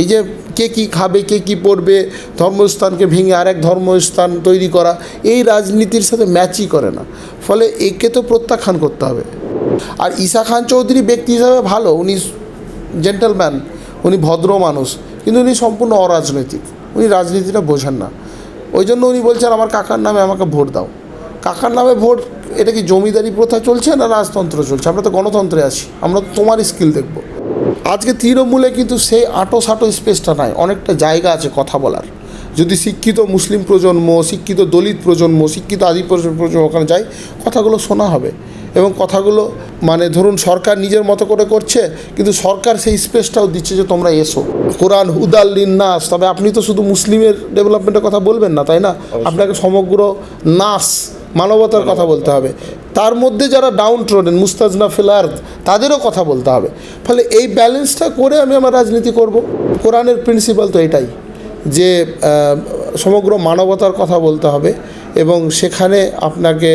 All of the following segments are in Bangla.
এই যে কে কী খাবে, কে কী পড়বে, ধর্মস্থানকে ভেঙে আরেক ধর্মস্থান তৈরি করা, এই রাজনীতির সাথে ম্যাচই করে না। ফলে একে তো প্রত্যাখ্যান করতে হবে। আর ঈশা খান চৌধুরী ব্যক্তি হিসাবে ভালো, উনি জেন্টেলম্যান উনি ভদ্র মানুষ, কিন্তু উনি সম্পূর্ণ অরাজনৈতিক, উনি রাজনীতিটা বোঝেন না। ওই জন্য উনি বলছেন, আমার কাকার নামে আমাকে ভোট দাও। কাকার নামে ভোট, এটা কি জমিদারি প্রথা চলছে না রাজতন্ত্র চলছে? আমরা তো গণতন্ত্রে আছি, আমরা তোমার স্কিল দেখব। আজকে তৃণমূলে কিন্তু সেই আটো সাটো স্পেসটা নাই অনেকটা জায়গা আছে কথা বলার। যদি শিক্ষিত মুসলিম প্রজন্ম শিক্ষিত দলিত প্রজন্ম শিক্ষিত আদি প্রজন্ম ওখানে যায় কথাগুলো শোনা হবে। এবং কথাগুলো মানে ধরুন সরকার নিজের মতো করে করছে কিন্তু সরকার সেই স্পেসটাও দিচ্ছে যে তোমরা এসো। কোরআন হুদাল্লিন নাস তবে আপনি তো শুধু মুসলিমের ডেভেলপমেন্টের কথা বলবেন না তাই না? আপনাকে সমগ্র নাস মানবতার কথা বলতে হবে। তার মধ্যে যারা ডাউন ট্রোডেন মুস্তাজনা ফিলার্দ তাদেরও কথা বলতে হবে। ফলে এই ব্যালেন্সটা করে আমি আমার রাজনীতি করব। কোরআনের প্রিন্সিপাল তো এটাই, যে সমগ্র মানবতার কথা বলতে হবে এবং সেখানে আপনাকে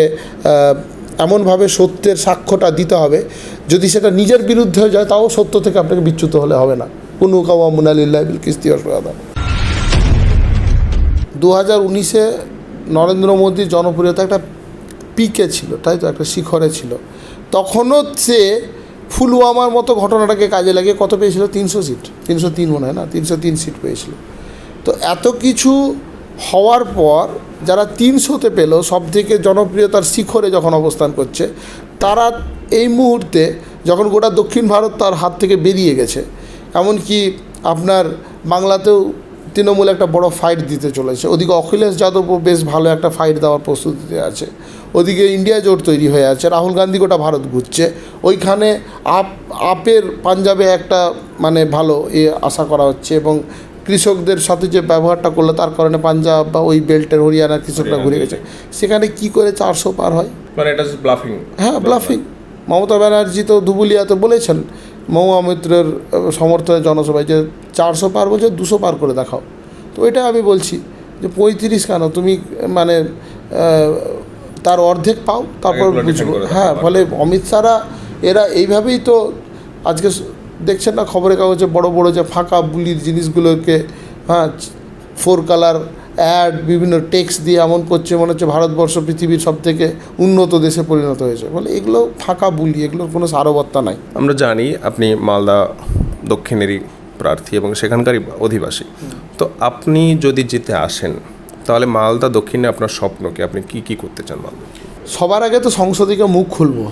এমনভাবে সত্যের সাক্ষ্যটা দিতে হবে। যদি সেটা নিজের বিরুদ্ধে হয়ে যায়, তাও সত্য থেকে আপনাকে বিচ্যুত হলে হবে না। কুনু কাওয়া মুনালিল্লাহ কিস্তি অসহাদা দু হাজার উনিশে নরেন্দ্র মোদীর জনপ্রিয়তা একটা পিকে ছিল, তাই তো? একটা শিখরে ছিল। তখনও সে ফুলওয়ামার মতো ঘটনাটাকে কাজে লাগিয়ে কত পেয়েছিল? তিনশো সিট। তিনশো তিন মনে হয় না? তিনশো তিন সিট পেয়েছিল। তো এত কিছু হওয়ার পর যারা তিনশোতে পেল সব থেকে জনপ্রিয়তার শিখরে যখন অবস্থান করছে, তারা এই মুহূর্তে যখন গোটা দক্ষিণ ভারত তার হাত থেকে বেরিয়ে গেছে, এমনকি আপনার বাংলাতেও তৃণমূল একটা বড় ফাইট দিতে চলেছে। ওদিকে অখিলেশ যাদবও বেশ ভালো একটা ফাইট দেওয়ার প্রস্তুতিতে আছে। ওদিকে ইন্ডিয়া জোট তৈরি হয়ে আছে। রাহুল গান্ধী গোটা ভারত ঘুরছে। ওইখানে আপ আপের পাঞ্জাবে একটা মানে ভালো এ আশা করা হচ্ছে এবং কৃষকদের সাথে যে ব্যবহারটা করল তার কারণে পাঞ্জাব বা ওই বেল্টের হরিয়ানার কৃষকরা ঘুরে গেছে। সেখানে কি করে চারশো পার হয়? মানে এটা ব্লাফিং হ্যাঁ ব্লাফিং মমতা ব্যানার্জি তো ধুবুলিয়াতে বলেছেন মহুয়া মৈত্রের সমর্থনে জনসভায় যে চারশো পার বলছে দুশো পার করে দেখাও। তো এটা আমি বলছি যে পঁয়ত্রিশ কেন? তুমি মানে তার অর্ধেক পাও তারপর বুঝব। হ্যাঁ ফলে অমিত শাহরা এরা এইভাবেই তো আজকে দেখছেন না খবরের কাগজে বড় বড় যে ফাঁকা বুলির জিনিসগুলোকে হ্যাঁ ফোর কালার অ্যাড বিভিন্ন টেক্সট দিয়ে এমন করছে মনে হচ্ছে ভারতবর্ষ পৃথিবীর সব থেকে উন্নত দেশে পরিণত হয়েছে। বলে এগুলো ফাঁকা বুলি এগুলোর কোনো সারবত্তা নাই। আমরা জানি আপনি মালদা দক্ষিণেরই প্রার্থী এবং সেখানকারই অধিবাসী। তো আপনি যদি যেতে আসেন তাহলে মালদা দক্ষিণে আপনার স্বপ্নকে আপনি কি কি করতে চান মালদা সবার আগে তো সংসদিকে মুখ খুলবো।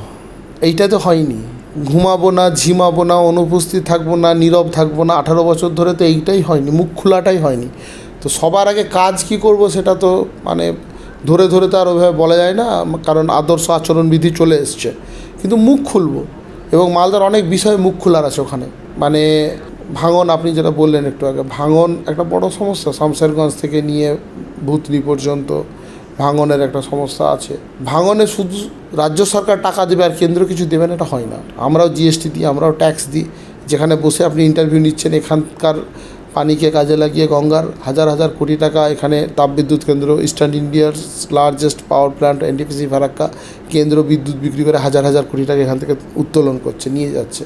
এইটা তো হয়নি। ঘুমাবো না ঝিমাবো না অনুপস্থিত থাকব না নীরব থাকব না আঠারো বছর ধরে তো এইটাই হয়নি মুখ খোলাটাই হয়নি। তো সবার আগে কাজ কি করব সেটা তো মানে ধরে ধরে তো আর ওইভাবে বলা যায় না, কারণ আদর্শ আচরণবিধি চলে এসছে। কিন্তু মুখ খুলব এবং মালদার অনেক বিষয়ে মুখ খোলার আছে ওখানে। মানে ভাঙন আপনি যেটা বললেন একটু আগে, ভাঙন একটা বড় সমস্যা। শামশেরগঞ্জ থেকে নিয়ে ভূতনি পর্যন্ত ভাঙনের একটা সমস্যা আছে। ভাঙনে শুধু রাজ্য সরকার টাকা দেবে আর কেন্দ্র কিছু দেবে না, এটা হয় না। আমরাও জিএসটি দিই, আমরাও ট্যাক্স দিই। যেখানে বসে আপনি ইন্টারভিউ নিচ্ছেন, এখানকার পানিকে কাজে লাগিয়ে গঙ্গার হাজার হাজার কোটি টাকা এখানে তাপবিদ্যুৎ কেন্দ্র ইস্টার্ন ইন্ডিয়ার largest power plant NTPC Farakka কেন্দ্র বিদ্যুৎ বিক্রি করে হাজার হাজার কোটি টাকা এখান থেকে উত্তোলন করছে নিয়ে যাচ্ছে।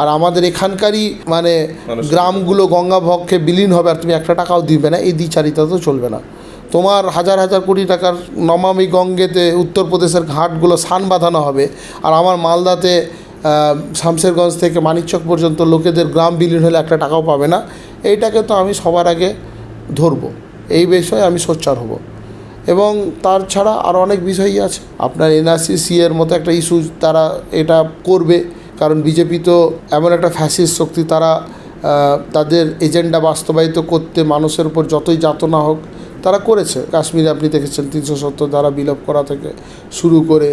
আর আমাদের এখানকারই মানে গ্রামগুলো গঙ্গা ভক্ষে বিলীন হবে আর তুমি একটা টাকাও দিবে না এই দ্বিচারিতা তো চলবে না। তোমার হাজার হাজার কোটি টাকার নমামি গঙ্গেতে উত্তরপ্রদেশের ঘাটগুলো সান বাঁধানো হবে আর আমার মালদাতে শামশেরগঞ্জ থেকে মানিকচক পর্যন্ত লোকেদের গ্রাম বিলীন হলে একটা টাকাও পাবে না। এইটাকে তো আমি সবার আগে ধরবো। এই বিষয়ে আমি সোচ্চার হব। এবং তার ছাড়া আরও অনেক বিষয়ই আছে। আপনার এনআরসি সি এর মতো একটা ইস্যু তারা এটা করবে। কারণ বিজেপি তো এমন একটা ফ্যাসিস শক্তি তারা তাদের এজেন্ডা বাস্তবায়িত করতে মানুষের উপর যতই যাতনা হোক তারা করেছে। কাশ্মীরে আপনি দেখেছেন তিনশো সত্তর দ্বারা বিলোপ করা থেকে শুরু করে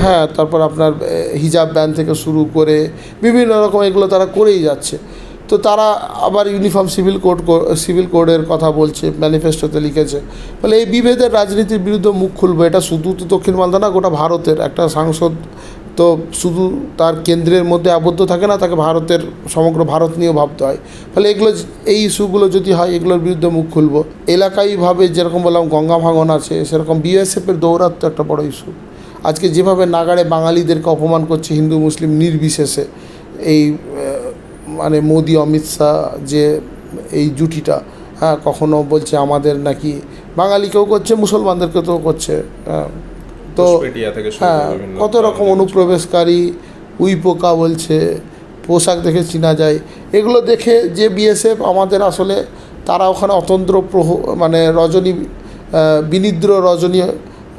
হ্যাঁ তারপর আপনার হিজাব ব্যান থেকে শুরু করে বিভিন্ন রকম এগুলো তারা করেই যাচ্ছে। তো তারা আবার ইউনিফর্ম সিভিল কোড সিভিল কোডের কথা বলছে ম্যানিফেস্টোতে লিখেছে। ফলে এই বিভেদের রাজনীতির বিরুদ্ধে মুখ খুলবে, এটা শুধু তো দক্ষিণ মালদা না, গোটা ভারতের একটা সাংসদ তো শুধু তার কেন্দ্রের মধ্যে আবদ্ধ থাকে না, তাকে ভারতের, সমগ্র ভারত নিয়েও ভাবতে হয়। ফলে এগুলো এই ইস্যুগুলো যদি হয়, এগুলোর বিরুদ্ধে মুখ খুলব। এলাকাইভাবে যেরকম বললাম, গঙ্গা ভাঙন আছে, সেরকম বিএসএফের দৌরাত্ম একটা বড় ইস্যু। আজকে যেভাবে নাগাড়ে বাঙালিদেরকে অপমান করছে হিন্দু, মুসলিম নির্বিশেষে, এই মানে মোদি অমিত শাহ যে এই জুটিটা হ্যাঁ কখনো বলছে আমাদের নাকি বাঙালিকেও করছে মুসলমানদেরকে তো করছে হ্যাঁ। তো হ্যাঁ কত রকম অনুপ্রবেশকারী উই পোকা বলছে পোশাক দেখে চিনা যায় এগুলো দেখে যে বিএসএফ আমাদের আসলে তারা ওখানে অতন্দ্র প্রহ মানে রজনী বিনিদ্র রজনী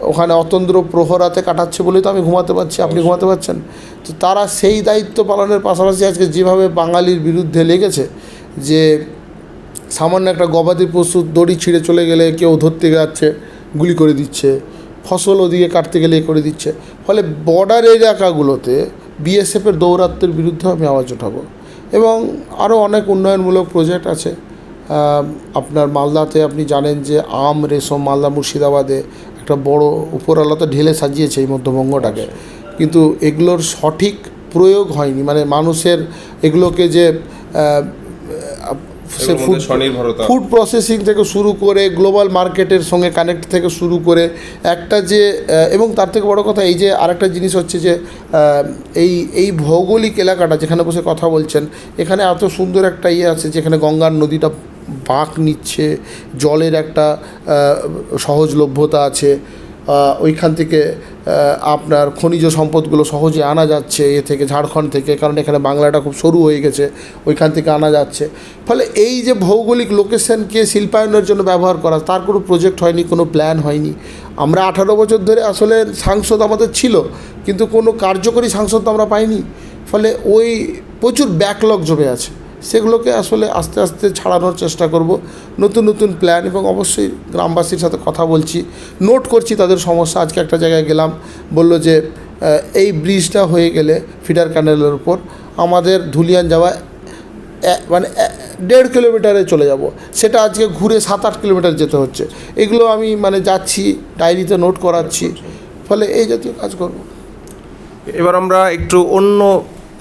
ওখানে অতন্দ্র প্রহরাতে কাটাচ্ছে বলেই তো আমি ঘুমাতে পারছি আপনি ঘুমাতে পারছেন। তো তারা সেই দায়িত্ব পালনের পাশাপাশি আজকে যেভাবে বাঙালির বিরুদ্ধে লেগেছে যে সামান্য একটা গবাদি পশু দড়ি ছিঁড়ে চলে গেলে কেউ ধরতে যাচ্ছে গুলি করে দিচ্ছে ফসল ওদিকে কাটতে গেলে এ করে দিচ্ছে ফলে বর্ডার এলাকাগুলোতে বিএসএফের দৌরাত্মের বিরুদ্ধে আমি আওয়াজ ওঠাবো এবং আরও অনেক উন্নয়নমূলক প্রজেক্ট আছে। আপনার মালদাতে আপনি জানেন যে আম রেশম মালদা মুর্শিদাবাদে একটা বড় উপরওয়ালা তো ঢেলে সাজিয়েছে এই মধ্যবঙ্গটাকে। কিন্তু এগুলোর সঠিক প্রয়োগ হয়নি। মানে মানুষের এগুলোকে যে সে ফুড ফুড প্রসেসিং থেকে শুরু করে গ্লোবাল মার্কেটের সঙ্গে কানেক্ট থেকে শুরু করে একটা যে এবং তার থেকে বড় কথা এই যে আরেকটা জিনিস হচ্ছে যে এই এই ভৌগোলিক এলাকাটা যেখানে বসে কথা বলছেন এখানে এত সুন্দর একটা ইয়ে আছে যেখানে গঙ্গার নদীটা বাঁক নিচ্ছে, জলের একটা সহজলভ্যতা আছে ওইখান থেকে আপনার খনিজ সম্পদগুলো সহজে আনা যাচ্ছে, এ থেকে ঝাড়খণ্ড থেকে, কারণ এখানে বাংলাটা খুব সরু হয়ে গেছে, ওইখান থেকে আনা যাচ্ছে। ফলে এই যে ভৌগোলিক লোকেশনকে শিল্পায়নের জন্য ব্যবহার করা, তার কোনো প্রজেক্ট হয়নি, কোনো প্ল্যান হয়নি। আমরা আঠারো বছর ধরে আসলে সাংসদ আমাদের ছিল, কিন্তু কোনো কার্যকরী সাংসদ তো আমরা পাইনি। ফলে ওই প্রচুর ব্যাকলগ জমে আছে। সেগুলোকে আসলে আস্তে আস্তে ছাড়ানোর চেষ্টা করব। নতুন নতুন প্ল্যান এবং অবশ্যই গ্রামবাসীর সাথে কথা বলছি। নোট করছি তাদের সমস্যা। আজকে একটা জায়গায় গেলাম, বলল যে এই ব্রিজটা হয়ে গেলে ফিডার ক্যানেলের উপর আমাদের ধুলিয়ান যাওয়া মানে দেড় কিলোমিটারে চলে যাব। সেটা আজকে ঘুরে সাত আট কিলোমিটার যেতে হচ্ছে। এগুলো আমি মানে যাচ্ছি ডায়েরিতে নোট করাচ্ছি। ফলে এই জাতীয় কাজ করব। এবার আমরা একটু অন্য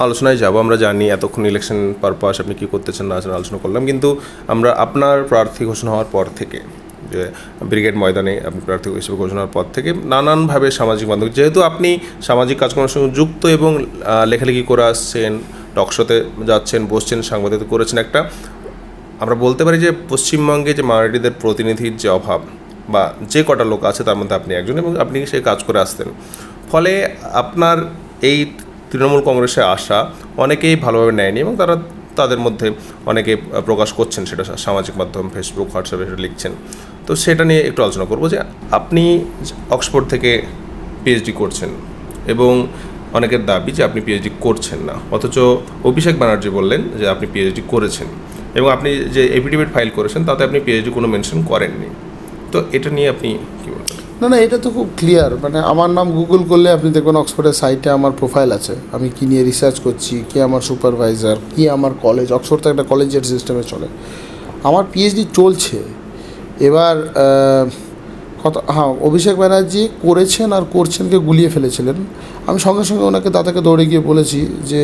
আলোচনায় যাব, আমরা জানি এতক্ষণ ইলেকশন পারপাস আপনি কী করতেছেন না আছেন আলোচনা করলাম, কিন্তু আমরা আপনার প্রার্থী ঘোষণা হওয়ার পর থেকে, যে ব্রিগেড ময়দানে আপনি প্রার্থী হিসেবে ঘোষণা হওয়ার পর থেকে নানানভাবে সামাজিক মাধ্যম, যেহেতু আপনি সামাজিক কাজকর্মের সঙ্গে যুক্ত এবং লেখালেখি করে আসছেন টকশোতে যাচ্ছেন, বসছেন, সাংবাদিকতা করেছেন একটা, আমরা বলতে পারি যে পশ্চিমবঙ্গে যে মারাঠিদের প্রতিনিধির যে অভাব, বা যে কটা লোক আছে তার মধ্যে আপনি একজন এবং আপনি সেই কাজ করে আসতেন, ফলে আপনার এই তৃণমূল কংগ্রেসে আসা অনেকেই ভালোভাবে নেয়নি এবং তারা তাদের মধ্যে অনেকে প্রকাশ করছেন সেটা সামাজিক মাধ্যম ফেসবুক হোয়াটসঅ্যাপে সেটা লিখছেন। তো সেটা নিয়ে একটু আলোচনা করব যে আপনি অক্সফোর্ড থেকে পিএইচডি করছেন এবং অনেকের দাবি যে আপনি পিএইচডি করছেন না। অথচ অভিষেক ব্যানার্জি বললেন যে আপনি পিএইচডি করেছেন এবং আপনি যে এফিডেভিট ফাইল করেছেন তাতে আপনি পিএইচডি কোনো মেনশন করেননি। তো এটা নিয়ে আপনি কী বলবেন? না না, এটা তো খুব ক্লিয়ার মানে আমার নাম গুগল করলে আপনি দেখবেন অক্সফোর্ডের সাইটে আমার প্রোফাইল আছে। আমি কী নিয়ে রিসার্চ করছি, কে আমার সুপারভাইজার কী আমার কলেজ অক্সফোর্ড তো একটা কলেজের সিস্টেমে চলে। আমার পিএইচডি চলছে। এবার কথা হ্যাঁ অভিষেক ব্যানার্জি করেছেন আর করছেনকে গুলিয়ে ফেলেছিলেন। আমি সঙ্গে সঙ্গে ওনাকে দাদাকে দৌড়ে গিয়ে বলেছি যে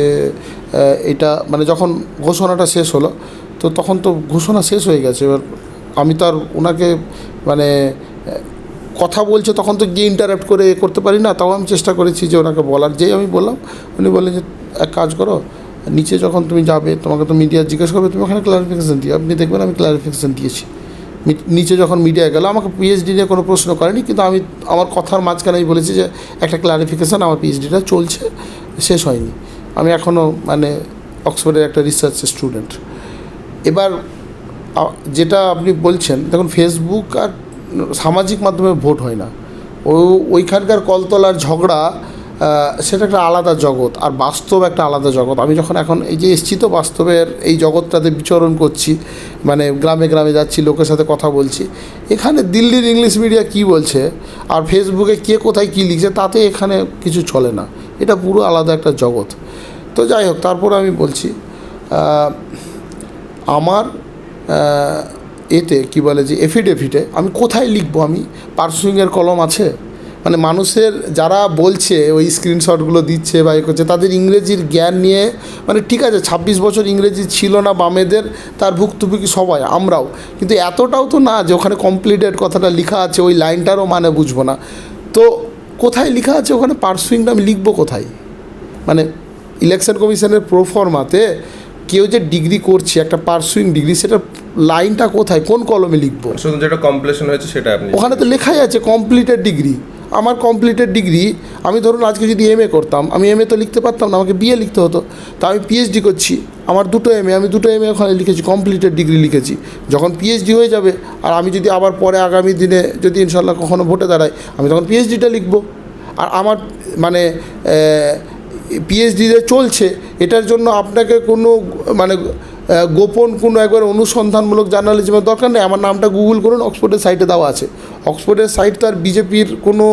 এটা মানে যখন ঘোষণাটা শেষ হলো, তো তখন তো ঘোষণা শেষ হয়ে গেছে। এবার আমি তো আর ওনাকে মানে কথা বলছে তখন তো গিয়ে ইন্টারাপ্ট করে এ করতে পারি না, তাও আমি চেষ্টা করেছি যে ওনাকে বলার। যেই আমি বললাম, উনি বললেন যে, এক কাজ করো, নিচে যখন তুমি যাবে, তোমাকে তো মিডিয়া জিজ্ঞেস করবে, তুমি ওখানে ক্লারিফিকেশান দিও। আপনি দেখবেন আমি ক্লারিফিকেশান দিয়েছি। নিচে যখন মিডিয়া গেল, আমাকে পিএইচডি নিয়ে কোনো প্রশ্ন করেনি, কিন্তু আমি আমার কথার মাঝখানে আমি বলেছি যে, একটা ক্লারিফিকেশান আমার পিএইচডিটা চলছে, শেষ হয়নি। আমি এখনও মানে অক্সফোর্ডের একটা রিসার্চ স্টুডেন্ট এবার যেটা আপনি বলছেন, দেখুন ফেসবুক আর সামাজিক মাধ্যমে ভোট হয় না। ও ওইখানকার কলতলার ঝগড়া সেটা একটা আলাদা জগৎ আর বাস্তব একটা আলাদা জগৎ। আমি যখন এখন এই যে এসছি তো বাস্তবের এই জগৎটাতে বিচরণ করছি মানে গ্রামে গ্রামে যাচ্ছি, লোকের সাথে কথা বলছি, এখানে দিল্লির ইংলিশ মিডিয়া কি বলছে আর ফেসবুকে কে কোথায় কী লিখছে, তাতে এখানে কিছু চলে না। এটা পুরো আলাদা একটা জগৎ। তো যাই হোক, তারপর আমি বলছি আমার এতে কি বলে যে এফিডেভিটে আমি কোথায় লিখব? আমি পার্সুইংয়ের কলম আছে? মানে মানুষের যারা বলছে, ওই স্ক্রিনশটগুলো দিচ্ছে বা এ করছে, তাদের ইংরেজির জ্ঞান নিয়ে মানে ঠিক আছে, ছাব্বিশ বছর ইংরেজি ছিল না বামেদের, তার ভুক্তভোগী সবাই, আমরাও। কিন্তু এতটাও তো না যে ওখানে কমপ্লিটেড কথাটা লেখা আছে, ওই লাইনটারও মানে বুঝব না। তো কোথায় লেখা আছে? ওখানে পার্সুইংটা আমি লিখব কোথায়? মানে ইলেকশন কমিশনের প্রোফর্মাতে কেউ যে ডিগ্রি করছে একটা পার্সুইং ডিগ্রি সেটা লাইনটা কোথায়? কোন কলমে লিখব? শুধু যেটা কমপ্লিশন হয়েছে সেটা আপনি ওখানে তো লেখাই আছে কমপ্লিটেড ডিগ্রি আমার কমপ্লিটেড ডিগ্রি আমি ধরুন আজকে যদি এম এ করতাম আমি এম এ তো লিখতে পারতাম না আমাকে বিএ লিখতে হতো। তা আমি পিএইচডি করছি আমার দুটো এম এ আমি দুটো এম এ ওখানে লিখেছি কমপ্লিটেড ডিগ্রি লিখেছি। যখন পিএইচডি হয়ে যাবে আর আমি যদি আবার পরে আগামী দিনে যদি ইনশাল্লাহ কখনো ভোটে দাঁড়াই আমি তখন পিএইচডিটা লিখব। আর আমার মানে পিএইচডি যে চলছে, এটার জন্য আপনাকে কোনো মানে গোপন কোনো একবার অনুসন্ধানমূলক জার্নালিজমের দরকার নেই। আমার নামটা গুগল করুন অক্সফোর্ডের সাইটে দেওয়া আছে। অক্সফোর্ডের সাইট তো আর বিজেপির কোনো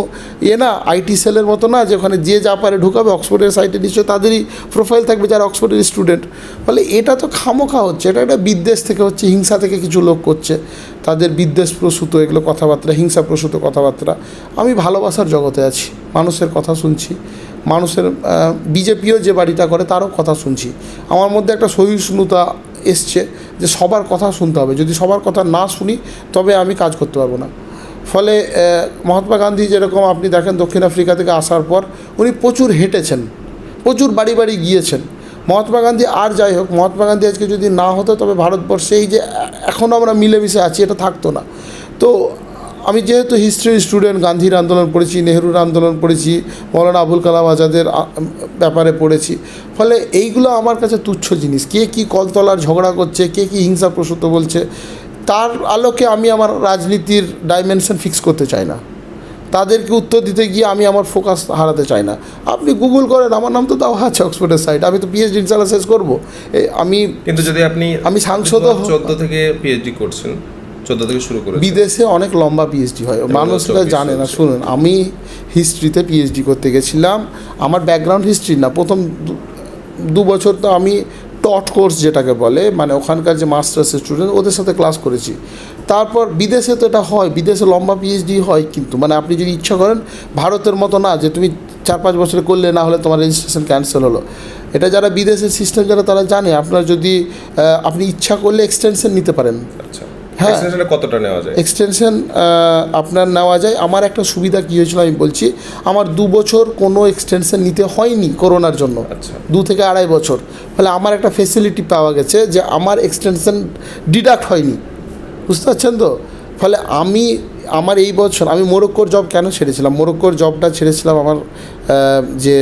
ইয়ে না আইটি সেলের মতো না, যে ওখানে যে যা পারে ঢুকাবে, অক্সফোর্ডের সাইটে নিশ্চয়ই তাদেরই প্রোফাইল থাকবে যারা অক্সফোর্ডের স্টুডেন্ট ফলে এটা তো খামোখা হচ্ছে, এটা একটা বিদ্বেষ থেকে হচ্ছে, হিংসা থেকে কিছু লোক করছে। তাদের বিদ্বেষ প্রসূত, এগুলো কথাবার্তা, হিংসা প্রসূত কথাবার্তা। আমি ভালোবাসার জগতে আছি, মানুষের কথা শুনছি। মানুষের বিজেপিও যে বাড়িটা করে, তারও কথা শুনছি। আমার মধ্যে একটা সহিষ্ণুতা এসছে যে সবার কথা শুনতে হবে। যদি সবার কথা না শুনি, তবে আমি কাজ করতে পারব না। ফলে মহাত্মা গান্ধী যেরকম আপনি দেখেন দক্ষিণ আফ্রিকা থেকে আসার পর উনি প্রচুর হেঁটেছেন, প্রচুর বাড়ি বাড়ি গিয়েছেন। মহাত্মা গান্ধী আর যাই হোক, মহাত্মা গান্ধী আজকে যদি না হতো, তবে ভারতবর্ষে এই যে এখনও আমরা মিলেমিশে আছি, এটা থাকতো না। তো, আমি যেহেতু হিস্ট্রির স্টুডেন্ট গান্ধীর আন্দোলন পড়েছি, নেহরুর আন্দোলন পড়েছি, মৌলানা আবুল কালাম আজাদের ব্যাপারে পড়েছি, ফলে এইগুলো আমার কাছে তুচ্ছ জিনিস। কে কী কলতলার ঝগড়া করছে, কে কী হিংসা প্রসূত বলছে তার আলোকে আমি আমার রাজনীতির ডাইমেনশন ফিক্স করতে চাই না। তাদেরকে উত্তর দিতে গিয়ে আমি আমার ফোকাস হারাতে চাই না। আপনি গুগল করেন আমার নাম তো তাও আছে অক্সফোর্ডের সাইট আমি তো পিএইচডি ইনশাল্লাহ শেষ করব। আমি কিন্তু যদি আপনি আমি সাংসদ চোদ্দ থেকে পিএইচডি করছেন চোদ্দ থেকে শুরু করে বিদেশে অনেক লম্বা পিএইচডি হয়। মানুষরা জানে না। শুনুন আমি হিস্ট্রিতে পিএইচডি করতে গেছিলাম। আমার ব্যাকগ্রাউন্ড হিস্ট্রি না। প্রথম দু বছর তো আমি টট কোর্স যেটাকে বলে মানে ওখানকার যে মাস্টার্স স্টুডেন্ট ওদের সাথে ক্লাস করেছি। তারপর বিদেশে তো এটা হয়, বিদেশে লম্বা পিএইচডি হয় কিন্তু মানে আপনি যদি ইচ্ছা করেন ভারতের মতো না, যে তুমি চার পাঁচ বছরে করলে, না হলে তোমার রেজিস্ট্রেশন ক্যান্সেল হলো। এটা যারা বিদেশের সিস্টেম যারা তারা জানে, আপনার যদি আপনি ইচ্ছা করলে এক্সটেনশন নিতে পারেন। আচ্ছা। হ্যাঁ। এক্সটেনশনে কতটা নেওয়া যায়? এক্সটেনশন আপনার নেওয়া যায়। আমার একটা সুবিধা কী হয়েছিল আমি বলছি আমার দু বছর কোনো এক্সটেনশন নিতে হয়নি করোনার জন্য। আচ্ছা। দু থেকে আড়াই বছর। ফলে আমার একটা ফেসিলিটি পাওয়া গেছে যে আমার এক্সটেনশন ডিডাক্ট হয়নি। বুঝতে পারছেন তো? ফলে আমি আমার এই বছর আমি মোরক্কোর জব কেন ছেড়েছিলাম? মোরক্কোর জবটা ছেড়েছিলাম আমার যে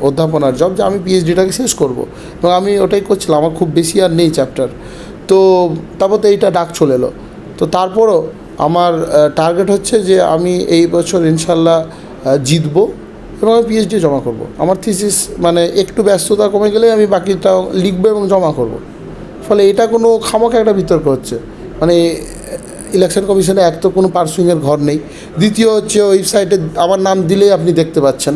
অধ্যাপনার জব যে আমি পিএইচডিটাকে শেষ করব। এবং আমি ওটাই করছিলাম। আমার খুব বেশি আর নেই চ্যাপ্টার তো তারপর তো এইটা ডাক চলে এলো। তো তারপরও আমার টার্গেট হচ্ছে যে আমি এই বছর ইনশাল্লাহ জিতবো এবং আমি পিএইচডি জমা করব। আমার থিসিস মানে একটু ব্যস্ততা কমে গেলে আমি বাকিটা লিখব এবং জমা করব। ফলে এটা কোনো খামাখা একটা বিতর্ক হচ্ছে। মানে ইলেকশন কমিশনে এক তো কোনো পার্সুইংয়ের ঘর নেই। দ্বিতীয় হচ্ছে ওয়েবসাইটে আমার নাম দিলেই আপনি দেখতে পাচ্ছেন।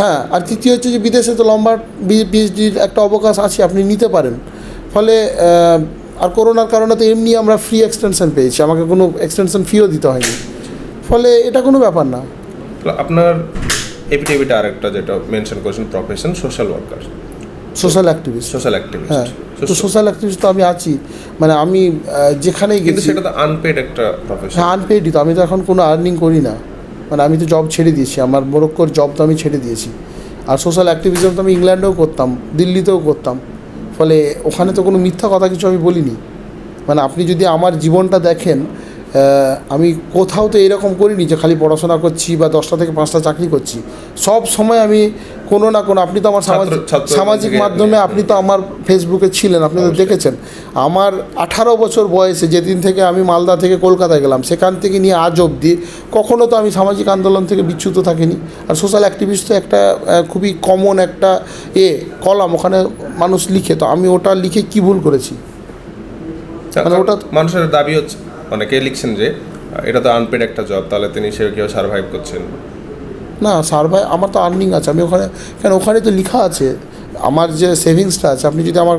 হ্যাঁ আর তৃতীয় হচ্ছে যে বিদেশে তো লম্বা পিএইচডির একটা অবকাশ আছে আপনি নিতে পারেন। ফলে আর করোনার কারণে তো এমনি আমরা ফ্রি এক্সটেনশন পেয়েছি আমাকে কোনো এক্সটেনশন ফিও দিতে হয়নি। ফলে এটা কোনো ব্যাপার না। আপনার এপিটেবিটা আরেকটা যেটা মেনশন করেছেন profession social worker social activist social activist হ্যাঁ তো সোশ্যাল অ্যাক্টিভিস্ট তো আমি আছি। মানে আমি যেখানেই গেছি সেটা তো আনপেড একটা প্রফেশন হ্যাঁ আনপেডই তো। আমি তো এখন কোনো আর্নিং করি না। মানে আমি তো জব ছেড়ে দিয়েছি। আমার মোরক্কোর জব তো আমি ছেড়ে দিয়েছি। আর সোশ্যাল অ্যাক্টিভিজম তো আমি ইংল্যান্ডেও করতাম দিল্লিতেও করতাম। ফলে ওখানে তো কোনো মিথ্যা কথা কিছু আমি বলিনি। মানে আপনি যদি আমার জীবনটা দেখেন আমি কোথাও তো এরকম করিনি যে খালি পড়াশোনা করছি বা দশটা থেকে পাঁচটা চাকরি করছি। সব সময় আমি কোনো না কোনো আপনি তো আমার সামাজিক সামাজিক মাধ্যমে আপনি তো আমার ফেসবুকে ছিলেন আপনি তো দেখেছেন। আমার আঠারো বছর বয়সে যেদিন থেকে আমি মালদা থেকে কলকাতায় গেলাম সেখান থেকে নিয়ে আজ অবধি কখনো তো আমি সামাজিক আন্দোলন থেকে বিচ্যুত থাকিনি। আর সোশ্যাল অ্যাক্টিভিস্ট তো একটা খুবই কমন একটা এ কলাম ওখানে মানুষ লিখে। তো আমি ওটা লিখে কি ভুল করেছি? মানে ওটা মানুষের দাবি হচ্ছে অনেকে লিখছেন যে, এটা তো আনপেড একটা জব তাহলে তিনি সে কেউ সার্ভাইভ করছেন? না সার্ভাই আমার তো আর্নিং আছে, আমি ওখানে, কেন ওখানে তো লেখা আছে, আমার যে সেভিংসটা আছে, আপনি যদি আমার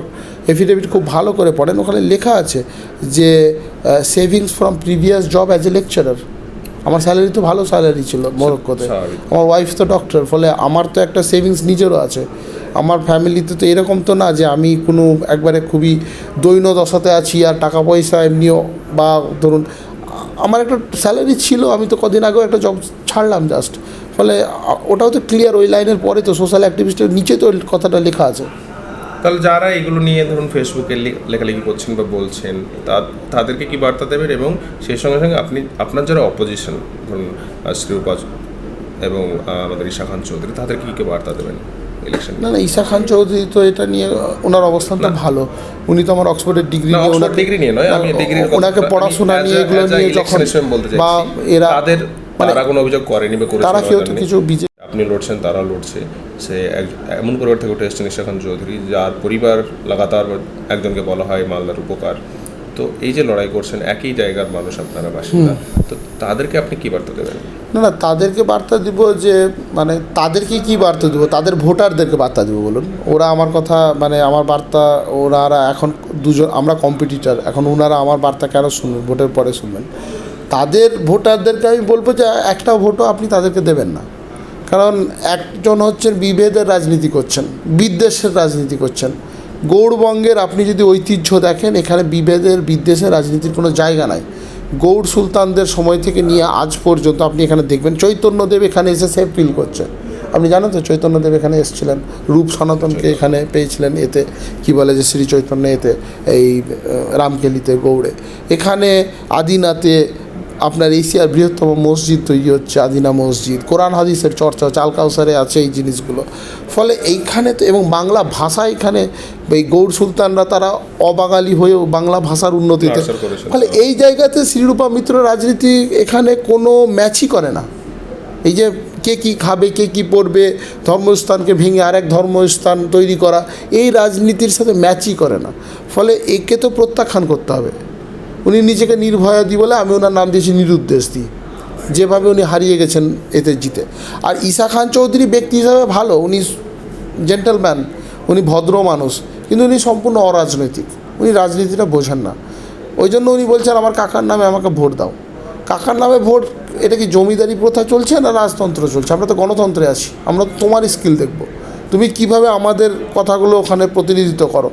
এফিডেভিট খুব ভালো করে পড়েন, ওখানে লেখা আছে যে savings from previous job as a lecturer আমার স্যালারি তো ভালো স্যালারি ছিল মরক্কোতে। আমার ওয়াইফ তো ডক্টর ফলে আমার তো একটা সেভিংস নিজেরও আছে। আমার ফ্যামিলিতে তো এরকম তো না যে আমি কোনো একবারে খুবই দৈন্য দশাতে আছি আর টাকা পয়সা এমনিও বা ধরুন আমার একটা স্যালারি ছিল আমি তো কদিন আগেও একটা জব ছাড়লাম জাস্ট ফলে ওটাও তো ক্লিয়ার ওই লাইনের পরে তো সোশ্যাল অ্যাক্টিভিস্টের নিচে তো ওই কথাটা লেখা আছে। তাহলে যারা এগুলো নিয়ে ধরুন ফেসবুকে লেখালেখি করছেন বা বলছেন তা- তাদেরকে কি বার্তা দেবেন এবং সেই সঙ্গে সঙ্গে আপনি আপনার যারা অপোজিশন ধরুন শ্রীরূপা এবং আমাদের ঈশা খান চৌধুরী তাদেরকে কি কি বার্তা দেবেন ইলেকশন না না ঈশা খান চৌধুরী তো এটা নিয়ে ওনার অবস্থানটা ভালো। উনি তো আমার অক্সফোর্ডের ডিগ্রি নিয়ে ওনাকে ডিগ্রি নিয়ে নয় আমি ডিগ্রি ওনাকে পড়াশোনা নিয়ে এগুলো নিয়ে যখন বা এরা তাদের মানে তারা কোনো অভিযোগ করেনি বা করেছে তারা কেউ তো কিছু বিজে আপনি লড়ছেন তারা লড়ছে। সে এমন পরিবার থেকে উঠে এসেছেন ঈশা খান চৌধুরী যার পরিবার লাগাতার একজনকে বলা হয় মালদার উপকার। তো এই যে লড়াই করছেন একই জায়গার মানুষ আপনারা বাসিন্দা। তো তাদেরকে আপনি কি বার্তা দেবেন? না না তাদেরকে বার্তা দিব যে মানে তাদেরকে কি বার্তা দিব? তাদের ভোটারদেরকে বার্তা দিব বলুন। ওরা আমার কথা মানে আমার বার্তা ওনারা এখন দুজন আমরা কম্পিটিটার এখন ওনারা আমার বার্তা কেন শুনবেন? ভোটের পরে শুনবেন। তাদের ভোটারদেরকে আমি বলব যে একটা ভোটও আপনি তাদেরকে দেবেন না। কারণ একজন হচ্ছেন বিভেদের রাজনীতি করছেন, বিদ্বেষের রাজনীতি করছেন। গৌড়বঙ্গের আপনি যদি ঐতিহ্য দেখেন, এখানে বিভেদের, বিদ্বেষের রাজনীতির কোনো জায়গা নাই। গৌড় সুলতানদের সময় থেকে নিয়ে আজ পর্যন্ত আপনি এখানে দেখবেন, চৈতন্যদেব এখানে এসে সেফ ফিল করছে। আপনি জানেন তো চৈতন্যদেব এখানে এসেছিলেন, রূপ সনাতনকে এখানে পেয়েছিলেন এতে, কি বলে যে শ্রী চৈতন্য এতে, এই রামকেলিতে গৌড়ে। এখানে আদিনাতে আপনার এশিয়ার বৃহত্তম মসজিদ তৈরি হচ্ছে আদিনা মসজিদ। কোরআন হাদিসের চর্চা চাল কাউসারে আছে এই জিনিসগুলো। ফলে এইখানে তো এবং বাংলা ভাষা এখানে এই গৌড় সুলতানরা তারা অবাঙালি হয়েও বাংলা ভাষার উন্নতিতে ফলে এই জায়গাতে শ্রীরূপা মিত্র রাজনীতি এখানে কোনো ম্যাচই করে না। এই যে কে কী খাবে কে কী পড়বে ধর্মস্থানকে ভেঙে আরেক ধর্মস্থান তৈরি করা এই রাজনীতির সাথে ম্যাচই করে না। ফলে একে তো প্রত্যাখ্যান করতে হবে। উনি নিজেকে নির্ভয়া দি বলে আমি ওনার নাম দিয়েছি নিরুদ্দেশ দি। যেভাবে উনি হারিয়ে গেছেন এতে জিতে। আর ঈশা খান চৌধুরী ব্যক্তি হিসাবে ভালো, উনি জেন্টেলম্যান উনি ভদ্র মানুষ, কিন্তু উনি সম্পূর্ণ অরাজনৈতিক। উনি রাজনীতিটা বোঝেন না। ওই জন্য উনি বলছেন, আমার কাকার নামে আমাকে ভোট দাও। কাকার নামে ভোট, এটা কি জমিদারি প্রথা চলছে না রাজতন্ত্র চলছে? আমরা তো গণতন্ত্রে আছি, আমরা তোমার স্কিল দেখব। তুমি কীভাবে আমাদের কথাগুলো ওখানে প্রতিনিধিত্ব করো?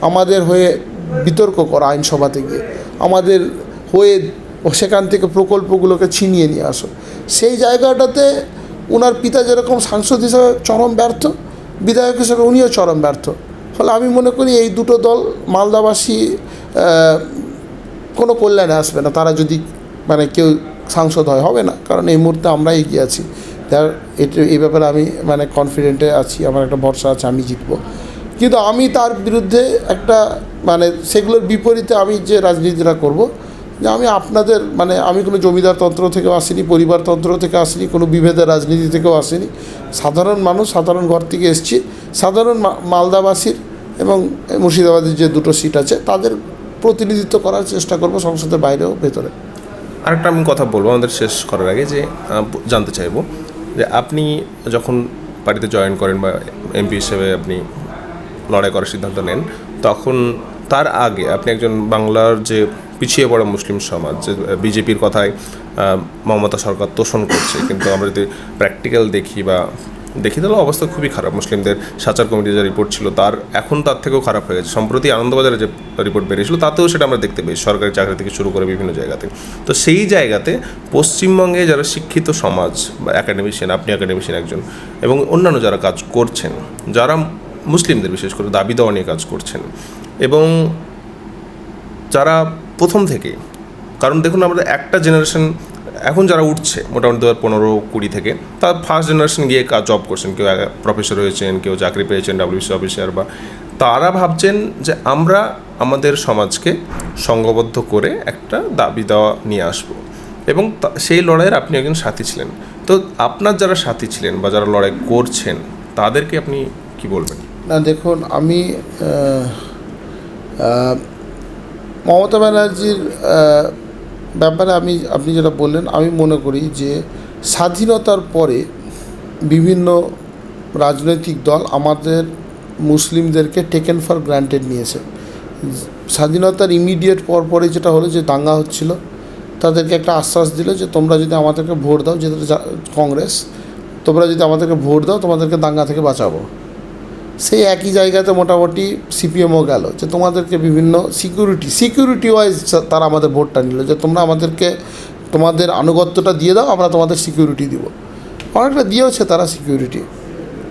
আমাদের হয়ে বিতর্ক করো আইনসভাতে গিয়ে। আমাদের হয়ে সেখান থেকে প্রকল্পগুলোকে ছিনিয়ে নিয়ে আসো। সেই জায়গাটাতে ওনার পিতা যেরকম সাংসদ হিসাবে চরম ব্যর্থ, বিধায়ক হিসেবে উনিও চরম ব্যর্থ। ফলে আমি মনে করি এই দুটো দল মালদাবাসী কোনো কল্যাণে আসবে না। তারা যদি মানে কেউ সাংসদ হয়, হবে না। কারণ এই মুহূর্তে আমরা এগিয়ে আছি। এটা, এই ব্যাপারে আমি মানে কনফিডেন্টে আছি। আমার একটা ভরসা আছে, আমি জিতবো। কিন্তু আমি তার বিরুদ্ধে একটা মানে সেগুলোর বিপরীতে আমি যে রাজনীতিটা করব, যে আমি আপনাদের মানে আমি কোনো জমিদার জমিদারতন্ত্র থেকেও আসিনি পরিবারতন্ত্র থেকে আসিনি, কোনো বিভেদের রাজনীতি থেকেও আসিনি। সাধারণ মানুষ, সাধারণ ঘর থেকে এসেছি। সাধারণ মালদাবাসীর এবং মুর্শিদাবাদের যে দুটো সিট আছে, তাদের প্রতিনিধিত্ব করার চেষ্টা করব সংসদের বাইরেও, ভেতরে। আরেকটা আমি কথা বলব, আমাদের শেষ করার আগে যে জানতে চাইব যে, আপনি যখন পার্টিতে জয়েন করেন বা এমপি হিসেবে আপনি লড়াই করার সিদ্ধান্ত নেন, তখন তার আগে আপনি একজন বাংলার যে পিছিয়ে পড়া মুসলিম সমাজ, যে বিজেপির কথায় মমতা সরকার তোষণ করছে, কিন্তু আমরা যদি প্র্যাকটিক্যাল দেখি বা দেখি, তাহলে অবস্থা খুবই খারাপ। মুসলিমদের সাচার কমিটির যে রিপোর্ট ছিল, তার এখন তার থেকেও খারাপ হয়ে গেছে। সম্প্রতি আনন্দবাজারে যে রিপোর্ট বেরিয়েছিল, তাতেও সেটা আমরা দেখতে পেয়েছি, সরকারি চাকরি থেকে শুরু করে বিভিন্ন জায়গাতে। তো সেই জায়গাতে পশ্চিমবঙ্গে যারা শিক্ষিত সমাজ, বা একাডেমিশিয়ান আপনি একাডেমিশিয়ান একজন, এবং অন্যান্য যারা কাজ করছেন, যারা মুসলিমদের বিশেষ করে দাবি দেওয়া নিয়ে কাজ করছেন। এবং যারা প্রথম থেকে, কারণ দেখুন আমাদের একটা জেনারেশন এখন যারা উঠছে, মোটামুটি দু হাজার পনেরো, কুড়ি থেকে, তার ফার্স্ট জেনারেশন গিয়ে কাজ জব করছেন। কেউ প্রফেসর হয়েছেন, কেউ চাকরি পেয়েছেন ডাব্লিউসি অফিসার বা, তারা ভাবছেন যে আমরা আমাদের সমাজকে সংঘবদ্ধ করে একটা দাবি দেওয়া নিয়ে আসব। এবং সেই লড়াইয়ের আপনি একজন সাথী ছিলেন। তো আপনার যারা সাথী ছিলেন বা যারা লড়াই করছেন, তাদেরকে আপনি কি বলবেন? না, দেখুন, আমি মমতা ব্যানার্জির ব্যাপারে আমি, আপনি যেটা বললেন, আমি মনে করি যে স্বাধীনতার পরে বিভিন্ন রাজনৈতিক দল আমাদের মুসলিমদেরকে টেকেন ফর গ্রান্টেড নিয়েছে। স্বাধীনতার ইমিডিয়েট পর পরে যেটা হলো, যে দাঙ্গা হচ্ছিল, তাদেরকে একটা আশ্বাস দিল যে তোমরা যদি আমাদেরকে ভোট দাও, যেটা কংগ্রেস, তোমরা যদি আমাদেরকে ভোট দাও, তোমাদেরকে দাঙ্গা থেকে বাঁচাবো। সেই একই জায়গাতে মোটামুটি সিপিএমও গেল যে তোমাদেরকে বিভিন্ন সিকিউরিটি সিকিউরিটি ওয়াইজ তারা আমাদের ভোটটা নিল যে তোমরা আমাদেরকে তোমাদের আনুগত্যটা দিয়ে দাও, আমরা তোমাদের সিকিউরিটি দিব। অনেকটা দিয়েওছে তারা সিকিউরিটি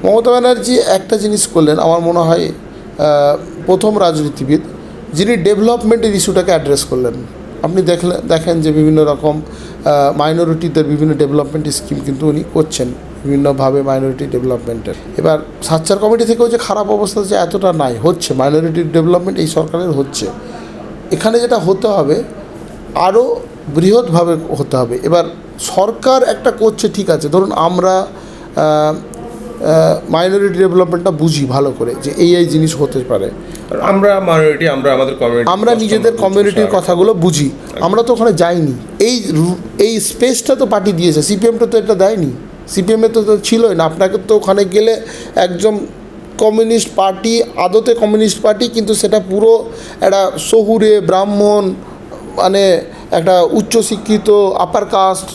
মমতা ব্যানার্জি একটা জিনিস করলেন, আমার মনে হয় প্রথম রাজনীতিবিদ, যিনি ডেভেলপমেন্টের ইস্যুটাকে অ্যাড্রেস করলেন। আপনি দেখলেন দেখেন যে বিভিন্ন রকম মাইনরিটিদের বিভিন্ন ডেভেলপমেন্ট স্কিম কিন্তু উনি করছেন। বিভিন্নভাবে মাইনরিটি ডেভেলপমেন্টের এবার সাচ্চার কমিটি থেকেও যে খারাপ অবস্থা যে এতটা নাই হচ্ছে মাইনরিটি ডেভেলপমেন্ট এই সরকারের হচ্ছে। এখানে যেটা হতে হবে আরও বৃহৎভাবে হতে হবে। এবার সরকার একটা করছে ঠিক আছে ধরুন আমরা মাইনরিটি ডেভেলপমেন্টটা বুঝি ভালো করে যে এই এই জিনিস হতে পারে। আমরা মাইনরিটি আমরা আমাদের কমিউনিটি আমরা নিজেদের কমিউনিটির কথাগুলো বুঝি। আমরা তো ওখানে যাইনি। এই এই স্পেসটা তো পার্টি দিয়েছে সিপিএমটা তো এটা দেয়নি। সিপিএমে তো তো ছিলই না। আপনাকে তো ওখানে গেলে একজন কমিউনিস্ট পার্টি, আদতে কমিউনিস্ট পার্টি, কিন্তু সেটা পুরো একটা শহুরে ব্রাহ্মণ মানে একটা উচ্চশিক্ষিত আপার কাস্ট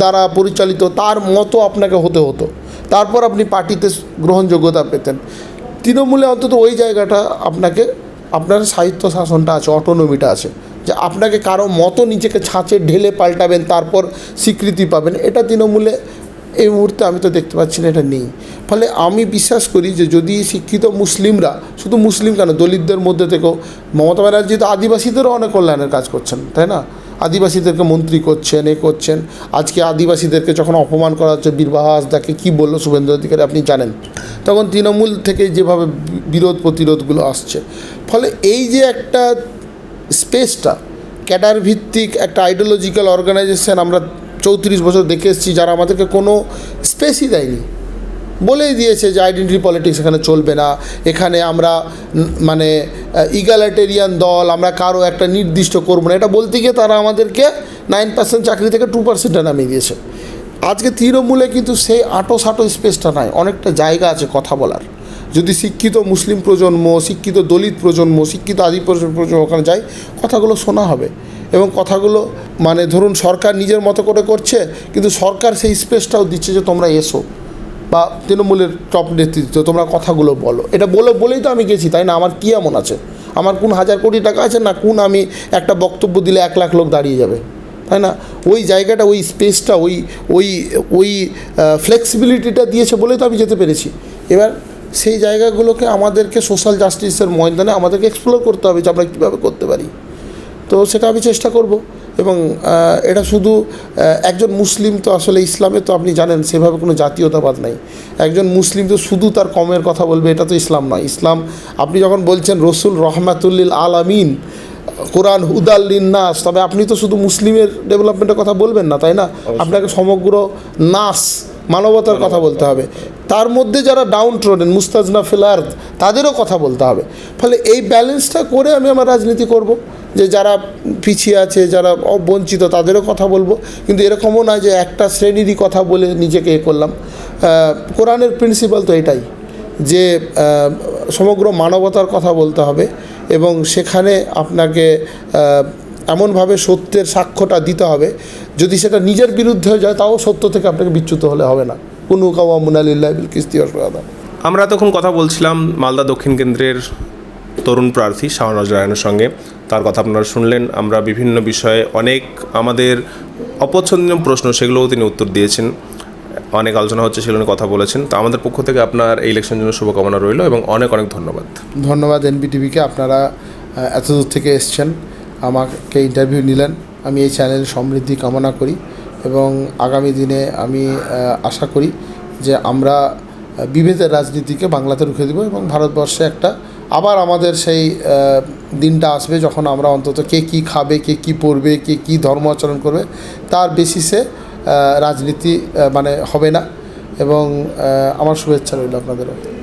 দ্বারা পরিচালিত, তার মতো আপনাকে হতে হতো। তারপর আপনি পার্টিতে গ্রহণযোগ্যতা পেতেন। তৃণমূলে অন্তত ওই জায়গাটা আপনাকে, আপনার সাহিত্য শাসনটা আছে অটোনমিটা আছে, যে আপনাকে কারও মতো নিজেকে ছাঁচে, ঢেলে পাল্টাবেন, তারপর স্বীকৃতি পাবেন। এটা তৃণমূলে এই মুহূর্তে আমি তো দেখতে পাচ্ছি না, এটা নেই। ফলে আমি বিশ্বাস করি যে যদি শিক্ষিত মুসলিমরা, শুধু মুসলিম কেন, দলিতদের মধ্যে থেকেও, মমতা ব্যানার্জি তো আদিবাসীদেরও অনেক কল্যাণের কাজ করছেন, তাই না? আদিবাসীদেরকে মন্ত্রী করছেন, এ করছেন। আজকে আদিবাসীদেরকে যখন অপমান করা হচ্ছে, বীরবাহা হাসদাকে কী বলল শুভেন্দু অধিকারী আপনি জানেন? তখন তৃণমূল থেকে যেভাবে বিরোধ প্রতিরোধগুলো আসছে। ফলে এই যে একটা স্পেসটা, ক্যাডার ভিত্তিক একটা আইডিওলজিক্যাল অর্গানাইজেশন আমরা চৌত্রিশ বছর দেখে এসেছি যারা আমাদেরকে কোনো স্পেসই দেয়নি। বলেই দিয়েছে যে আইডেন্টি পলিটিক্স এখানে চলবে না। এখানে আমরা মানে ইগালাটেরিয়ান দল, আমরা কারও একটা নির্দিষ্ট করব না। এটা বলতে গিয়ে তারা আমাদেরকে নাইন পার্সেন্ট চাকরি থেকে টু পার্সেন্টে নামিয়ে দিয়েছে। আজকে তৃণমূলে কিন্তু সেই আটো সাটো স্পেসটা নাই। অনেকটা জায়গা আছে কথা বলার। যদি শিক্ষিত মুসলিম প্রজন্ম, শিক্ষিত দলিত প্রজন্ম, শিক্ষিত আদি প্রজন্ম ওখানে যায়, কথাগুলো শোনা হবে। এবং কথাগুলো মানে ধরুন সরকার নিজের মতো করে করছে, কিন্তু সরকার সেই স্পেসটাও দিচ্ছে যে তোমরা এসো, বা তৃণমূলের টপ নেতৃত্ব, তোমরা কথাগুলো বলো। এটা বলো, বলেই তো আমি গেছি, তাই না? আমার কী এমন আছে? আমার কোন হাজার কোটি টাকা আছে না কোন আমি একটা বক্তব্য দিলে এক লাখ লোক দাঁড়িয়ে যাবে? তাই না? ওই জায়গাটা, ওই স্পেসটা ওই ওই ওই ফ্লেক্সিবিলিটিটা দিয়েছে বলেই তো আমি যেতে পেরেছি। এবার সেই জায়গাগুলোকে আমাদেরকে সোশ্যাল জাস্টিসের ময়দানে আমাদেরকে এক্সপ্লোর করতে হবে যে আমরা কীভাবে করতে পারি। তো সেটা আমি চেষ্টা করব। এবং এটা শুধু একজন মুসলিম তো আসলে ইসলামে তো আপনি জানেন সেভাবে কোনো জাতীয়তাবাদ নাই। একজন মুসলিম তো শুধু তার কমের কথা বলবে এটা তো ইসলাম নয়। ইসলাম আপনি যখন বলছেন রসুল রহমাতুল্লিল আল আমিন কোরআন হুদাল্লিন নাস তবে আপনি তো শুধু মুসলিমের ডেভেলপমেন্টের কথা বলবেন না তাই না? আপনাকে সমগ্র নাস মানবতার কথা বলতে হবে। তার মধ্যে যারা ডাউন ট্রোডেন মুস্তাজনা ফিলার্দ তাদেরও কথা বলতে হবে। ফলে এই ব্যালেন্সটা করে আমি আমার রাজনীতি করব। যে যারা পিছিয়ে আছে, যারা বঞ্চিত তাদেরও কথা বলব। কিন্তু এরকমও নয় যে একটা শ্রেণীরই কথা বলে নিজেকে এ করলাম। কোরআনের প্রিন্সিপাল তো এটাই যে সমগ্র মানবতার কথা বলতে হবে এবং সেখানে আপনাকে এমনভাবে সত্যের সাক্ষ্যটা দিতে হবে যদি সেটা নিজের বিরুদ্ধে হয়ে যায় তাও সত্য থেকে আপনাকে বিচ্যুত হলে হবে না। কুনু কাওয়া মুনালিল্লাহ বিল কিস্তি অসহাদা আমরা তখন কথা বলছিলাম মালদা দক্ষিণ কেন্দ্রের তরুণ প্রার্থী শাহনজ রায়নের সঙ্গে। তার কথা আপনারা শুনলেন। আমরা বিভিন্ন বিষয়ে অনেক আমাদের অপছন্দনীয় প্রশ্ন সেগুলোও তিনি উত্তর দিয়েছেন। অনেক আলোচনা হচ্ছে সেগুলো নিয়ে কথা বলেছেন। তো আমাদের পক্ষ থেকে আপনার এই ইলেকশনের জন্য শুভকামনা রইল এবং অনেক অনেক ধন্যবাদ। ধন্যবাদ এনবিটিভিকে। আপনারা আহ, এত দূর থেকে এসছেন। আমাকে ইন্টারভিউ নিলেন। আমি এই চ্যানেল সমৃদ্ধি কামনা করি এবং আগামী দিনে আমি আশা করি যে আমরা বিভেদের রাজনীতিকে বাংলাতে রুখে দেবো এবং ভারতবর্ষে একটা আবার আমাদের সেই দিনটা আসবে যখন আমরা অন্তত কে কী খাবে, কে কী পড়বে, কে কী ধর্ম আচরণ করবে, তার বেসিসে রাজনীতি মানে হবে না এবং আমার শুভেচ্ছা রইল আপনাদেরও।